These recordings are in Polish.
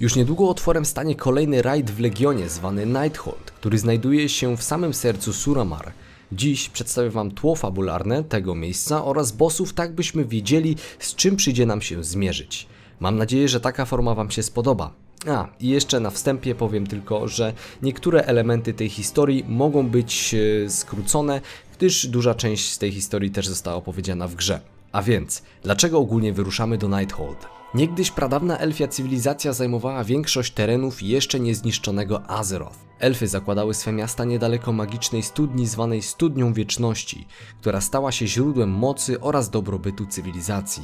Już niedługo otworem stanie kolejny rajd w Legionie zwany Nighthold, który znajduje się w samym sercu Suramar. Dziś przedstawię Wam tło fabularne tego miejsca oraz bossów, tak byśmy wiedzieli, z czym przyjdzie nam się zmierzyć. Mam nadzieję, że taka forma Wam się spodoba. A, i jeszcze na wstępie powiem tylko, że niektóre elementy tej historii mogą być e, skrócone, gdyż duża część z tej historii też została opowiedziana w grze. A więc, dlaczego ogólnie wyruszamy do Nighthold? Niegdyś pradawna elfia cywilizacja zajmowała większość terenów jeszcze niezniszczonego Azeroth. Elfy zakładały swe miasta niedaleko magicznej studni zwanej Studnią Wieczności, która stała się źródłem mocy oraz dobrobytu cywilizacji.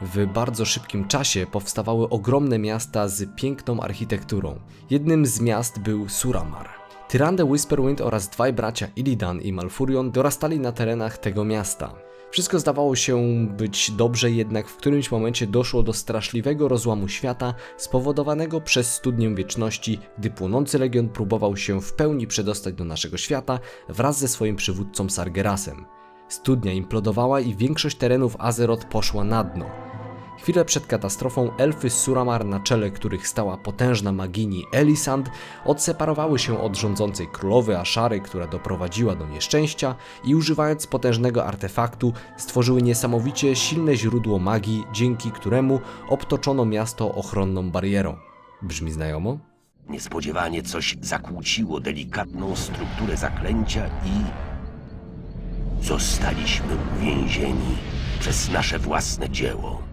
W bardzo szybkim czasie powstawały ogromne miasta z piękną architekturą. Jednym z miast był Suramar. Tyrande Whisperwind oraz dwaj bracia Illidan i Malfurion dorastali na terenach tego miasta. Wszystko zdawało się być dobrze, jednak w którymś momencie doszło do straszliwego rozłamu świata spowodowanego przez Studnię Wieczności, gdy płonący legion próbował się w pełni przedostać do naszego świata wraz ze swoim przywódcą Sargerasem. Studnia implodowała i większość terenów Azeroth poszła na dno. Chwilę przed katastrofą elfy z Suramar, na czele których stała potężna magini Elisand, odseparowały się od rządzącej królowy Ashary, która doprowadziła do nieszczęścia i używając potężnego artefaktu stworzyły niesamowicie silne źródło magii, dzięki któremu obtoczono miasto ochronną barierą. Brzmi znajomo? Niespodziewanie coś zakłóciło delikatną strukturę zaklęcia i zostaliśmy uwięzieni przez nasze własne dzieło.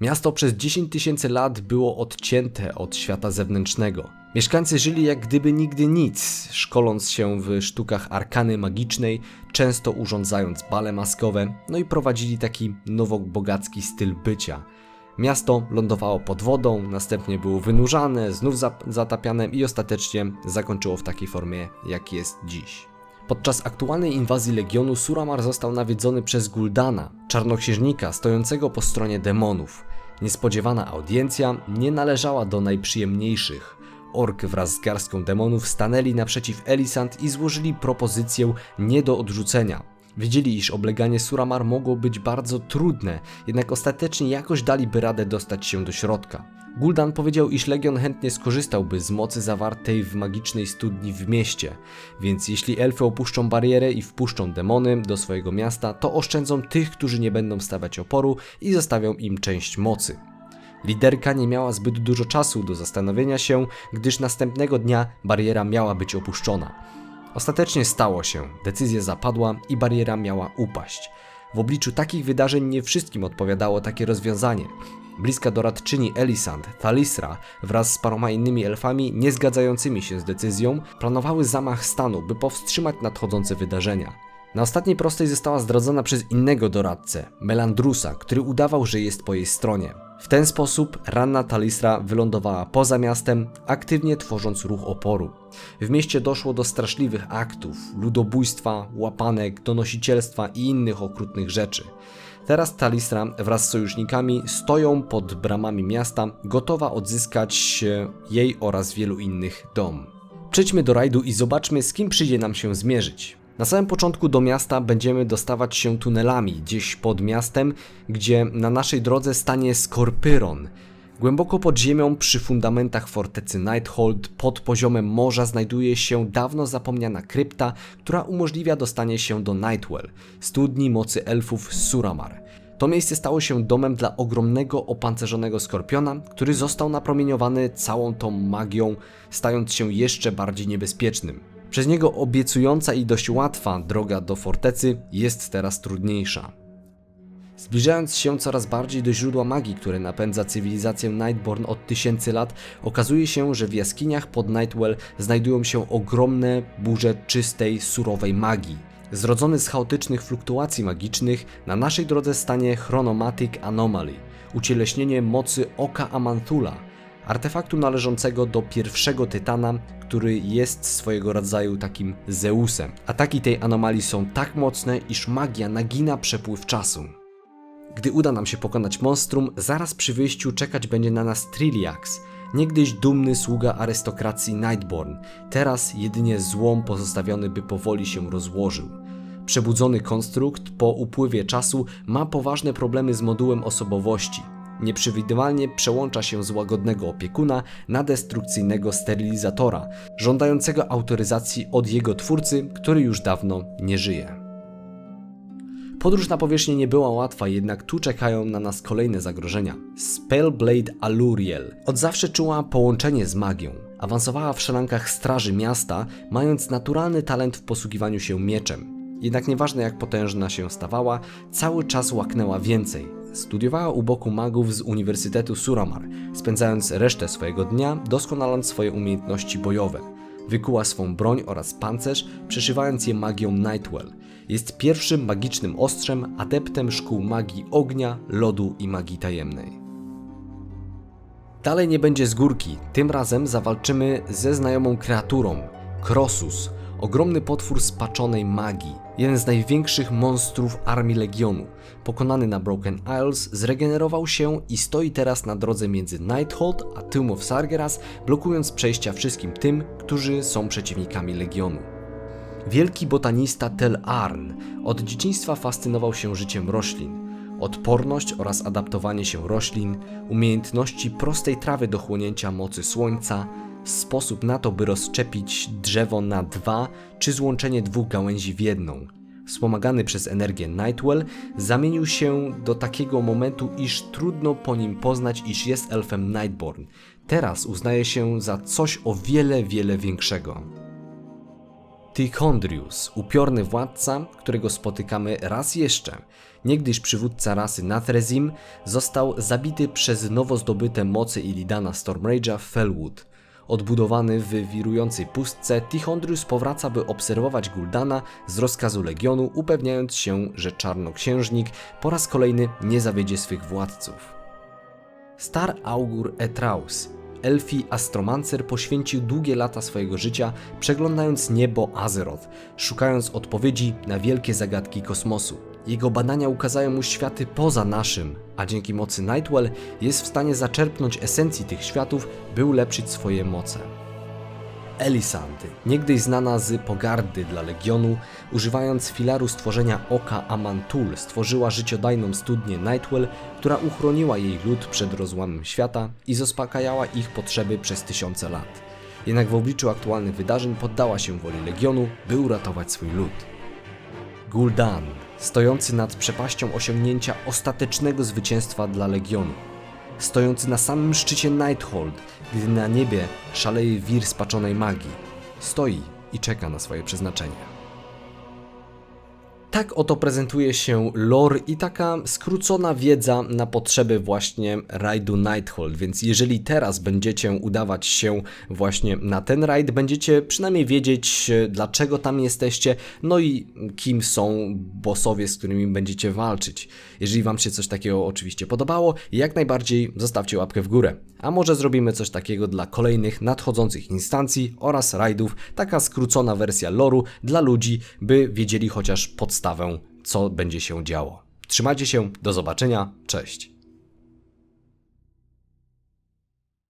Miasto przez 10 tysięcy lat było odcięte od świata zewnętrznego. Mieszkańcy żyli jak gdyby nigdy nic, szkoląc się w sztukach arkany magicznej, często urządzając bale maskowe, no i prowadzili taki nowobogacki styl bycia. Miasto lądowało pod wodą, następnie było wynurzane, znów za- zatapiane i ostatecznie zakończyło w takiej formie, jak jest dziś. Podczas aktualnej inwazji Legionu Suramar został nawiedzony przez Guldana, czarnoksiężnika stojącego po stronie demonów. Niespodziewana audiencja nie należała do najprzyjemniejszych. Ork wraz z garstką demonów stanęli naprzeciw Elisand i złożyli propozycję nie do odrzucenia. Wiedzieli, iż obleganie Suramar mogło być bardzo trudne, jednak ostatecznie jakoś daliby radę dostać się do środka. Gul'dan powiedział, iż Legion chętnie skorzystałby z mocy zawartej w magicznej studni w mieście, więc jeśli elfy opuszczą barierę i wpuszczą demony do swojego miasta, to oszczędzą tych, którzy nie będą stawiać oporu i zostawią im część mocy. Liderka nie miała zbyt dużo czasu do zastanowienia się, gdyż następnego dnia bariera miała być opuszczona. Ostatecznie stało się, decyzja zapadła i bariera miała upaść. W obliczu takich wydarzeń nie wszystkim odpowiadało takie rozwiązanie. Bliska doradczyni Elisand, Thalisra, wraz z paroma innymi elfami nie zgadzającymi się z decyzją, planowały zamach stanu, by powstrzymać nadchodzące wydarzenia. Na ostatniej prostej została zdradzona przez innego doradcę, Melandrusa, który udawał, że jest po jej stronie. W ten sposób ranna Talisra wylądowała poza miastem, aktywnie tworząc ruch oporu. W mieście doszło do straszliwych aktów, ludobójstwa, łapanek, donosicielstwa i innych okrutnych rzeczy. Teraz Talisra wraz z sojusznikami stoją pod bramami miasta, gotowa odzyskać jej oraz wielu innych dom. Przejdźmy do rajdu i zobaczmy, z kim przyjdzie nam się zmierzyć. Na samym początku do miasta będziemy dostawać się tunelami, gdzieś pod miastem, gdzie na naszej drodze stanie Skorpyron. Głęboko pod ziemią, przy fundamentach fortecy Nighthold, pod poziomem morza znajduje się dawno zapomniana krypta, która umożliwia dostanie się do Nightwell, studni mocy elfów Suramar. To miejsce stało się domem dla ogromnego opancerzonego skorpiona, który został napromieniowany całą tą magią, stając się jeszcze bardziej niebezpiecznym. Przez niego obiecująca i dość łatwa droga do fortecy jest teraz trudniejsza. Zbliżając się coraz bardziej do źródła magii, które napędza cywilizację Nightborn od tysięcy lat, okazuje się, że w jaskiniach pod Nightwell znajdują się ogromne burze czystej, surowej magii. Zrodzony z chaotycznych fluktuacji magicznych, na naszej drodze stanie Chronomatic Anomaly, ucieleśnienie mocy Oka Amanthula, artefaktu należącego do pierwszego Tytana, który jest swojego rodzaju takim Zeusem. Ataki tej anomalii są tak mocne, iż magia nagina przepływ czasu. Gdy uda nam się pokonać monstrum, zaraz przy wyjściu czekać będzie na nas Trilliax, niegdyś dumny sługa arystokracji Nightborn, teraz jedynie złom pozostawiony by powoli się rozłożył. Przebudzony konstrukt po upływie czasu ma poważne problemy z modułem osobowości. Nieprzewidywalnie przełącza się z łagodnego opiekuna na destrukcyjnego sterylizatora, żądającego autoryzacji od jego twórcy, który już dawno nie żyje. Podróż na powierzchnię nie była łatwa, jednak tu czekają na nas kolejne zagrożenia. Spellblade Aluriel. Od zawsze czuła połączenie z magią. Awansowała w szalankach straży miasta, mając naturalny talent w posługiwaniu się mieczem. Jednak nieważne jak potężna się stawała, cały czas łaknęła więcej. Studiowała u boku magów z Uniwersytetu Suramar, spędzając resztę swojego dnia doskonaląc swoje umiejętności bojowe. Wykuła swą broń oraz pancerz, przeszywając je magią Nightwell. Jest pierwszym magicznym ostrzem, adeptem szkół magii ognia, lodu i magii tajemnej. Dalej nie będzie z górki. Tym razem zawalczymy ze znajomą kreaturą Krosus, ogromny potwór spaczonej magii, jeden z największych monstrów armii Legionu. Pokonany na Broken Isles, zregenerował się i stoi teraz na drodze między Nighthold a Tomb of Sargeras, blokując przejścia wszystkim tym, którzy są przeciwnikami Legionu. Wielki botanista Tel Arn od dzieciństwa fascynował się życiem roślin. Odporność oraz adaptowanie się roślin, umiejętności prostej trawy do chłonięcia mocy słońca, sposób na to, by rozszczepić drzewo na dwa, czy złączenie dwóch gałęzi w jedną. Wspomagany przez energię Nightwell, zamienił się do takiego momentu, iż trudno po nim poznać, iż jest elfem Nightborn. Teraz uznaje się za coś o wiele, wiele większego. Tichondrius, upiorny władca, którego spotykamy raz jeszcze. Niegdyś przywódca rasy Nathrezim został zabity przez nowo zdobyte moce Illidana Stormrage'a w Felwood. Odbudowany w wirującej pustce, Tichondrius powraca, by obserwować Guldana z rozkazu Legionu, upewniając się, że czarnoksiężnik po raz kolejny nie zawiedzie swych władców. Star Augur Etraus, elfi astromancer poświęcił długie lata swojego życia przeglądając niebo Azeroth, szukając odpowiedzi na wielkie zagadki kosmosu. Jego badania ukazają mu światy poza naszym, a dzięki mocy Nightwell jest w stanie zaczerpnąć esencji tych światów, by ulepszyć swoje moce. Elisandy, niegdyś znana z pogardy dla Legionu, używając filaru stworzenia oka Amantul, stworzyła życiodajną studnię Nightwell, która uchroniła jej lud przed rozłamem świata i zaspokajała ich potrzeby przez tysiące lat. Jednak w obliczu aktualnych wydarzeń poddała się woli Legionu, by uratować swój lud. Gul'dan, stojący nad przepaścią osiągnięcia ostatecznego zwycięstwa dla Legionu. Stojący na samym szczycie Nighthold, gdy na niebie szaleje wir spaczonej magii. Stoi i czeka na swoje przeznaczenie. Tak oto prezentuje się lore i taka skrócona wiedza na potrzeby właśnie rajdu Nighthold, więc jeżeli teraz będziecie udawać się właśnie na ten rajd, będziecie przynajmniej wiedzieć e, dlaczego tam jesteście, no i kim są bossowie, z którymi będziecie walczyć. Jeżeli Wam się coś takiego oczywiście podobało, jak najbardziej zostawcie łapkę w górę. A może zrobimy coś takiego dla kolejnych nadchodzących instancji oraz rajdów, taka skrócona wersja loru dla ludzi, by wiedzieli chociaż podstawę, co będzie się działo. Trzymajcie się, do zobaczenia, cześć.